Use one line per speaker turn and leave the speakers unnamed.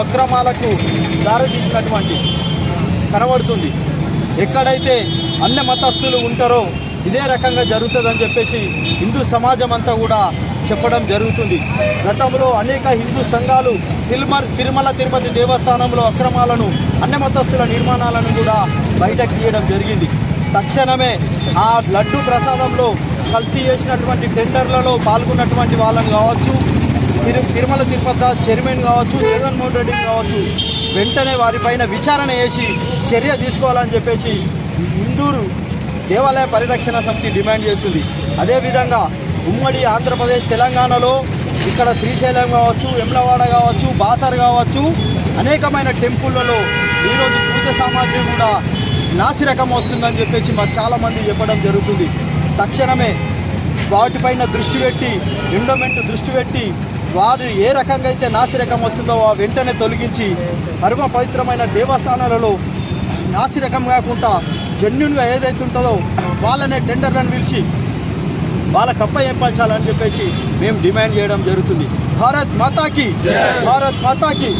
అక్రమాలకు దారితీసినటువంటి కనబడుతుంది. ఎక్కడైతే అన్ని మతస్థులు ఉంటారో ఇదే రకంగా జరుగుతుందని చెప్పేసి హిందూ సమాజం అంతా కూడా చెప్పడం జరుగుతుంది. గతంలో అనేక హిందూ సంఘాలు తిరుమల తిరుమల తిరుపతి దేవస్థానంలో అక్రమాలను అన్ని మతస్థుల నిర్మాణాలను కూడా బయటకు తీయడం జరిగింది. తక్షణమే ఆ లడ్డు ప్రసాదంలో కల్తీ చేసినటువంటి టెండర్లలో పాల్గొన్నటువంటి వాళ్ళని కావచ్చు తిరు తిరుమల తిరుపతి చైర్మన్ కావచ్చు జగన్మోహన్ రెడ్డి కావచ్చు వెంటనే వారిపైన విచారణ చేసి చర్య తీసుకోవాలని చెప్పేసి ఇందూరు దేవాలయ పరిరక్షణ సమితి డిమాండ్ చేస్తుంది. అదేవిధంగా ఉమ్మడి ఆంధ్రప్రదేశ్ తెలంగాణలో ఇక్కడ శ్రీశైలం కావచ్చు ఎమ్లవాడ కావచ్చు బాసర్ కావచ్చు అనేకమైన టెంపుల్లలో ఈరోజు పూజ సామాగ్రి కూడా నాసిరకం వస్తుందని చెప్పేసి మాకు చాలామంది చెప్పడం జరుగుతుంది. తక్షణమే వాటిపైన దృష్టి పెట్టి ఎండోమెంట్ దృష్టి పెట్టి వారు ఏ రకంగా అయితే నాసిరకం వస్తుందో ఆ వెంటనే తొలగించి పరమ పవిత్రమైన దేవస్థానాలలో నాసిరకం కాకుండా జెన్యున్గా ఏదైతే ఉంటుందో వాళ్ళనే టెండర్లను పిలిచి వాళ్ళ కప్ప ఏర్పరచాలని చెప్పేసి మేము డిమాండ్ చేయడం జరుగుతుంది. భారత్ మాతాకి భారత్ మాతాకి.